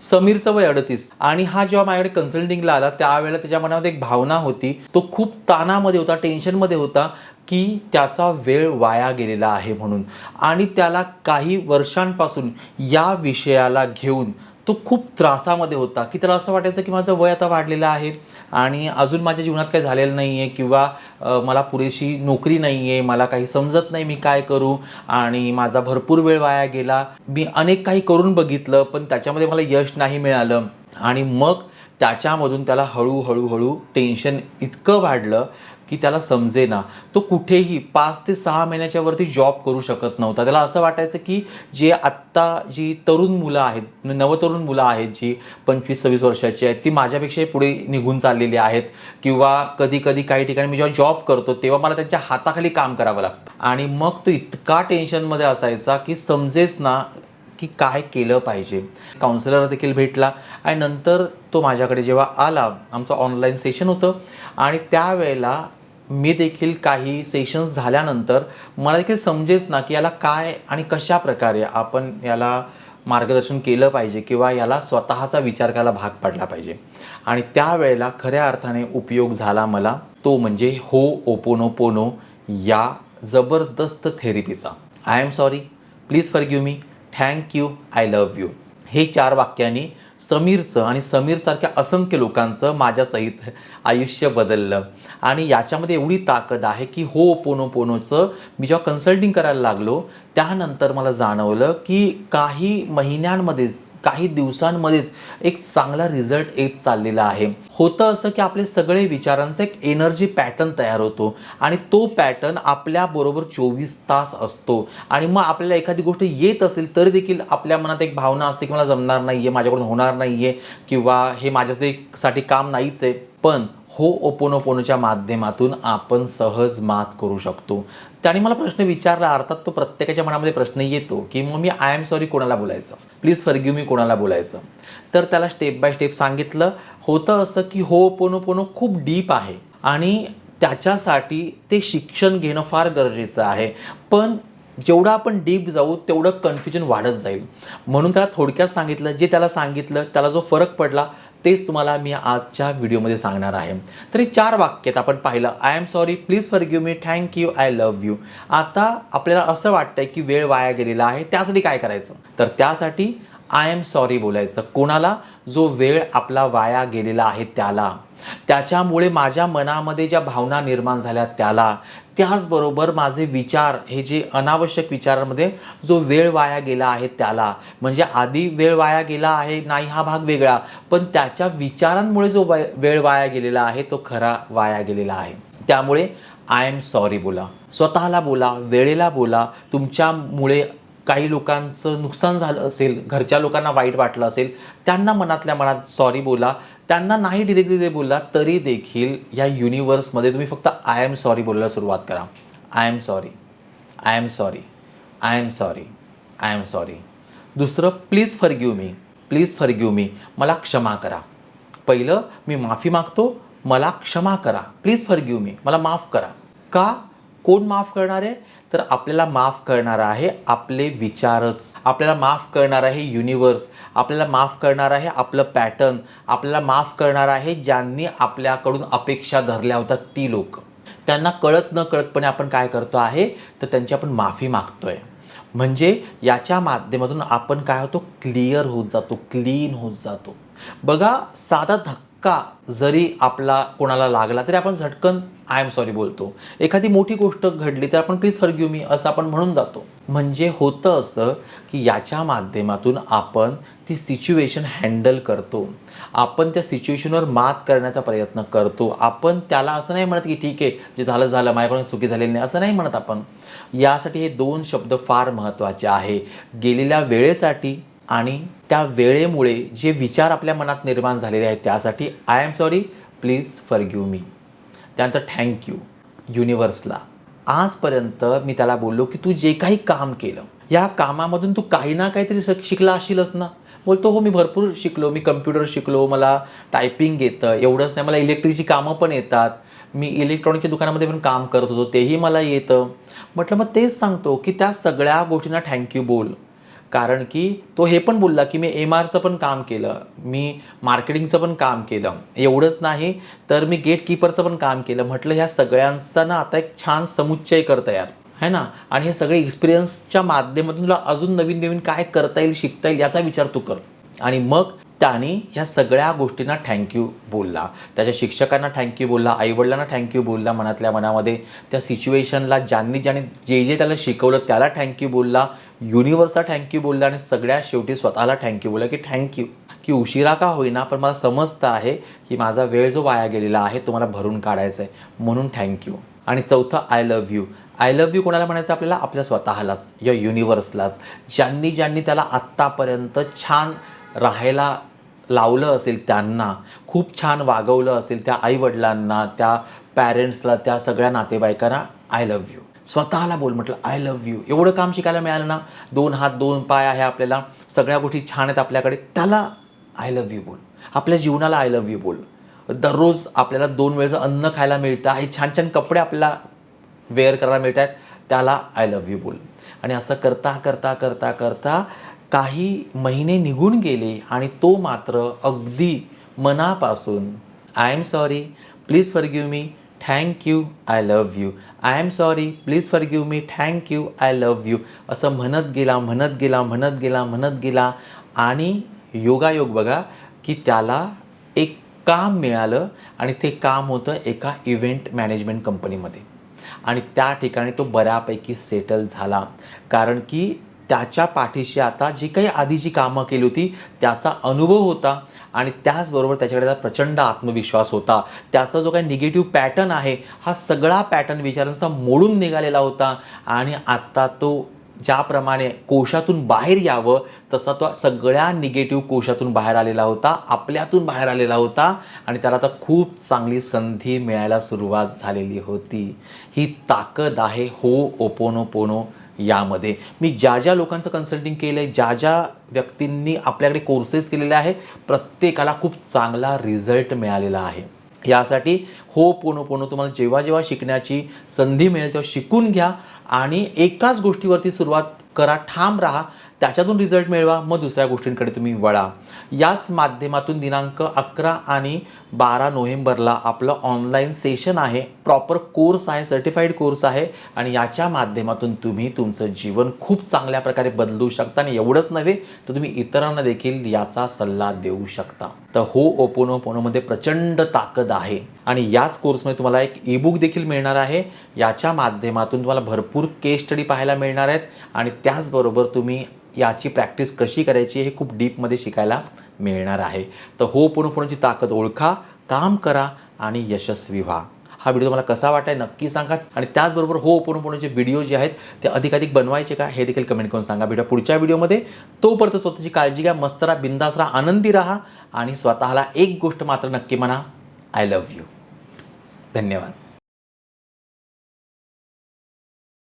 समीरचं वय अडतीस. आणि हा जेव्हा माझ्याकडे कन्सल्टिंगला आला त्यावेळेला त्याच्या मनामध्ये एक भावना होती. तो खूप ताणामध्ये होता टेन्शनमध्ये होता की त्याचा वेळ वाया गेलेला आहे म्हणून. आणि त्याला काही वर्षांपासून या विषयाला घेऊन तो खूप त्रासामध्ये होता की त्याला असं वाटायचं की माझं वय आता वाढलेलं आहे आणि अजून माझ्या जीवनात काही झालेलं नाही आहे किंवा मला पुरेशी नोकरी नाही आहे मला काही समजत नाही मी काय करू आणि माझा भरपूर वेळ वाया गेला. मी अनेक काही करून बघितलं पण त्याच्यामध्ये मला यश नाही मिळालं. आणि मग त्याच्यामधून त्याला हळूहळू हळू टेन्शन इतकं वाढलं की त्याला समजेना. तो कुठेही पाच ते सहा महिन्याच्या वरती जॉब करू शकत नव्हता. त्याला असं वाटायचं की जे आत्ता जी तरुण मुलं आहेत म्हणजे नवतरुण मुलं आहेत जी पंचवीस सव्वीस वर्षाची आहेत ती माझ्यापेक्षाही पुढे निघून चाललेली आहेत. किंवा कधी कधी काही ठिकाणी मी जेव्हा जॉब करतो तेव्हा मला त्यांच्या हाताखाली काम करावं लागतं. आणि मग तो इतका टेन्शनमध्ये असायचा की समजेच ना की काय केलं पाहिजे. काउन्सिलर देखील भेटला आणि नंतर तो माझ्याकडे जेव्हा आला आमचं ऑनलाईन सेशन होतं. आणि त्यावेळेला मी देखील काही सेशन्स झाल्यानंतर मला देखील समजेच ना की याला काय आणि कशा प्रकारे आपण याला मार्गदर्शन केलं पाहिजे किंवा याला स्वतःचा विचार करायला भाग पाडला पाहिजे. आणि त्यावेळेला खऱ्या अर्थाने उपयोग झाला मला तो म्हणजे हो ओपोनो पोनो या जबरदस्त थेरपीचा I am sorry please forgive me thank you I love you हे चार वाक्यांनी समीरचं आणि समीरसारख्या असंख्य लोकांचं माझ्यासहित आयुष्य बदललं. आणि याच्यामध्ये एवढी ताकद आहे की हो पोनो पोनोचं मी जेव्हा कन्सल्टिंग करायला लागलो त्यानंतर मला जाणवलं की काही महिन्यांमध्येच काही दिवसांमध्येच एक चांगला रिझल्ट येत चाललेला आहे. होतं असं की आपले सगळे विचारांचा एक एनर्जी पॅटर्न तयार होतो. आणि तो पॅटर्न आपल्याबरोबर चोवीस तास असतो. आणि मग आपल्याला एखादी गोष्ट येत असेल तरी देखील आपल्या मनात एक भावना असते की मला जमणार नाही आहे माझ्याकडून होणार नाही आहे किंवा हे माझ्यासाठी काम नाहीच आहे. पण हो ओपोनोपोनोच्या माध्यमातून आपण सहज मात करू शकतो. त्याने मला प्रश्न विचारला अर्थात तो प्रत्येकाच्या मनामध्ये प्रश्न येतो की मग मी आय एम सॉरी कोणाला बोलायचं? प्लीज फर्ग्यू मी कोणाला बोलायचं? तर त्याला स्टेप बाय स्टेप सांगितलं. होतं असं की हो ओपोनोपोनो खूप डीप आहे आणि त्याच्यासाठी ते शिक्षण घेणं फार गरजेचं आहे. पण जेवढं आपण डीप जाऊ तेवढं कन्फ्युजन वाढत जाईल. म्हणून त्याला थोडक्यात सांगितलं. जे त्याला सांगितलं त्याला जो फरक पडला तेच तुम्हाला मी आजच्या व्हिडिओमध्ये सांगणार आहे. तरी चार वाक्यात आपण पाहिलं I am sorry please forgive me thank you I love you आता आपल्याला असं वाटतंय की वेळ वाया गेलेला आहे त्यासाठी काय करायचं? तर त्यासाठी आय एम सॉरी बोलायचं. कोणाला? जो वेळ आपला वाया गेलेला आहे त्याला. त्याच्यामुळे माझ्या मनामध्ये ज्या भावना निर्माण झाल्या त्याला. त्याचबरोबर माझे विचार हे जे अनावश्यक विचारांमध्ये जो वेळ वाया गेला आहे त्याला. म्हणजे आधी वेळ वाया गेला आहे नाही हा भाग वेगळा पण त्याच्या विचारांमुळे जो वय- वेळ वाया गेलेला आहे तो खरा वाया गेलेला आहे. त्यामुळे आय एम सॉरी बोला. स्वतःला बोला वेळेला बोला तुमच्यामुळे काही लोकांचं नुकसान झालं असेल घरच्या लोकांना वाईट वाटलं असेल त्यांना मनातल्या मनात सॉरी बोला. त्यांना नाही डिरेक्टली ते बोलला तरी देखील या युनिवर्समध्ये तुम्ही फक्त आय एम सॉरी बोलायला सुरुवात करा. I am sorry I am sorry I am sorry I am sorry दुसरं please forgive me please forgive me मला क्षमा करा. पहिलं मी माफी मागतो. मला क्षमा करा. प्लीज फरग्यू मी मला माफ करा. का? कोण माफ करणार आहे? तर आपल्याला माफ करणार आहे आपले विचारच. आपल्याला माफ करणार आहे युनिवर्स आपल्याला माफ करणार आहे आपलं पॅटर्न आपल्याला माफ करणार आहे ज्यांनी आपल्याकडून अपेक्षा धरल्या होत्या ती लोक. त्यांना कळत न कळतपणे आपण काय करतो आहे? तर त्यांची आपण माफी मागतोय. म्हणजे याच्या माध्यमातून आपण काय होतो? क्लिअर होत जातो क्लीन होत जातो. बघा साधा धक्का का जरी आपला कोणाला लागला तरी आपण झटकन आय एम सॉरी बोलतो. एखादी मोठी गोष्ट घडली तर आपण प्लीज हरग्यू मी असं आपण म्हणून जातो. म्हणजे होतं असं की याच्या माध्यमातून आपण ती सिच्युएशन हँडल करतो. आपण त्या सिच्युएशनवर मात करण्याचा प्रयत्न करतो. आपण त्याला असं नाही म्हणत की ठीक आहे जे झालं झालं माझ्याकडून चुकी झालेली नाही असं नाही म्हणत आपण. यासाठी हे दोन शब्द फार महत्त्वाचे आहे. गेलेल्या वेळेसाठी आणि त्या वेळेमुळे जे विचार आपल्या मनात निर्माण झालेले आहेत त्यासाठी I am sorry please forgive me त्यानंतर थँक्यू युनिवर्सला आजपर्यंत मी त्याला बोललो की तू जे काही काम केलं या कामामधून तू काही ना काहीतरी शिक- शिकला असशीलच ना? बोलतो हो मी भरपूर शिकलो मी कम्प्युटर शिकलो मला टायपिंग येतं एवढंच नाही मला इलेक्ट्रिकची कामं पण येतात. मी इलेक्ट्रॉनिकच्या दुकानामध्ये पण काम करत होतो तेही मला येतं. म्हटलं मग तेच सांगतो की त्या सगळ्या गोष्टींना थँक्यू बोल. कारण की तो हे पण बोलला की मी एम आरचं पण काम केलं मी मार्केटिंगचं पण काम केलं. एवढंच नाही तर मी गेटकीपरचं पण काम केलं. म्हटलं ह्या सगळ्यांचा ना आता एक छान समुच्चय करता यार है ना? आणि हे सगळे एक्सपिरियन्सच्या माध्यमातून तुला अजून नवीन नवीन काय करता येईल शिकता येईल याचा विचार तू कर. आणि मग त्याने ह्या सगळ्या गोष्टींना थँक्यू बोलला. त्याच्या शिक्षकांना थँक्यू बोलला आईवडिलांना थँक्यू बोलला मनातल्या मनामध्ये. त्या सिच्युएशनला ज्यांनी ज्याने जे जे त्याला शिकवलं त्याला थँक्यू बोलला. युनिवर्सला थँक्यू बोलला आणि सगळ्या शेवटी स्वतःला थँक्यू बोलला की थँक्यू की उशिरा का होईना पण मला समजतं आहे की माझा वेळ जो वाया गेलेला आहे तो मला भरून काढायचा आहे म्हणून थँक्यू आणि चौथं I love you I love you कोणाला म्हणायचं आपल्याला? आपल्या स्वतःलाच या युनिवर्सलाच ज्यांनी ज्यांनी त्याला आत्तापर्यंत छान राहायला लावलं असेल त्यांना खूप छान वागवलं असेल त्या आईवडिलांना त्या पॅरेंट्सला त्या सगळ्या नातेवाईकांना आय लव्ह यू स्वतःला बोल म्हटलं आय लव्ह यू एवढं काम शिकायला मिळालं ना दोन हात दोन पाय आहे आपल्याला सगळ्या गोष्टी छान आहेत आपल्याकडे त्याला आय लव्ह यू बोल. आपल्या जीवनाला आय लव्ह यू बोल. दररोज आपल्याला दोन वेळेचं अन्न खायला मिळतं हे छान छान कपडे आपल्याला वेअर करायला मिळत आहेत त्याला आय लव्ह यू बोल. आणि असं करता करता करता करता काही महिने निघून गेले आणि तो मात्र अगदी मनापासून I am sorry please forgive me thank you I love you I am sorry please forgive me thank you I love you असं म्हणत गेला म्हणत गेला म्हणत गेला म्हणत गेला. आणि योगायोग बघा की त्याला एक काम मिळालं आणि ते काम होतं एका इव्हेंट मॅनेजमेंट कंपनीमध्ये आणि त्या ठिकाणी तो बऱ्यापैकी सेटल झाला. कारण की त्याच्या पाठीशी आता जी काही आधीची कामं केली होती त्याचा अनुभव होता आणि त्याचबरोबर त्याच्याकडे आता प्रचंड आत्मविश्वास होता. त्याचा जो काही निगेटिव्ह पॅटर्न आहे हा सगळा पॅटर्न विचारांचा मोडून निघालेला होता आणि आत्ता तो ज्याप्रमाणे कोशातून बाहेर यावं तसा तो सगळ्या निगेटिव्ह कोशातून बाहेर आलेला होता आपल्यातून बाहेर आलेला होता आणि त्याला आता खूप चांगली संधी मिळायला सुरुवात झालेली होती. ही ताकद आहे हो ओपोनो पोनो यामध्ये. मी ज्या ज्या लोकांचं कन्सल्टिंग केलं आहे ज्या ज्या व्यक्तींनी आपल्याकडे कोर्सेस केलेले आहे प्रत्येकाला खूप चांगला रिझल्ट मिळालेला आहे. यासाठी हो पोनो पोनो तुम्हाला जेव्हा जेव्हा शिकण्याची संधी मिळेल तेव्हा शिकून घ्या आणि एकाच गोष्टीवरती सुरुवात करा ठाम राहा त्याच्यातून रिझल्ट मिळवा मग दुसऱ्या गोष्टींकडे तुम्ही वळा. याच माध्यमातून दिनांक अकरा आणि बारा नोव्हेंबरला आपलं ऑनलाईन सेशन आहे प्रॉपर कोर्स आहे सर्टिफाईड कोर्स आहे आणि याच्या माध्यमातून तुम्ही तुमचं जीवन खूप चांगल्या प्रकारे बदलू शकता आणि एवढंच नव्हे तर तुम्ही इतरांना देखील याचा सल्ला देऊ शकता. तर हो ओपोनो पोनोमध्ये प्रचंड ताकद आहे आणि याच कोर्समध्ये तुम्हाला एक ईबुक देखील मिळणार आहे. याच्या माध्यमातून तुम्हाला भरपूर केस स्टडी पाहायला मिळणार आहेत आणि त्याचबरोबर तुम्ही याची प्रॅक्टिस कशी करायची हे खूप डीपमध्ये शिकायला मिळणार आहे. तर हो पुनपुणची ताकद ओळखा काम करा आणि यशस्वी व्हा. हा व्हिडिओ तुम्हाला कसा वाटाय नक्की सांगा. आणि त्याचबरोबर हो पुनपुणचे व्हिडिओ जे आहेत ते अधिकाधिक बनवायचे का हे देखील कमेंट करून सांगा. भेटा पुढच्या व्हिडिओमध्ये तोपर्यंत स्वतःची काळजी घ्या मस्त राहा बिंदास राहा आनंदी राहा आणि स्वतःला एक गोष्ट मात्र नक्की म्हणा आय लव्ह यू धन्यवाद.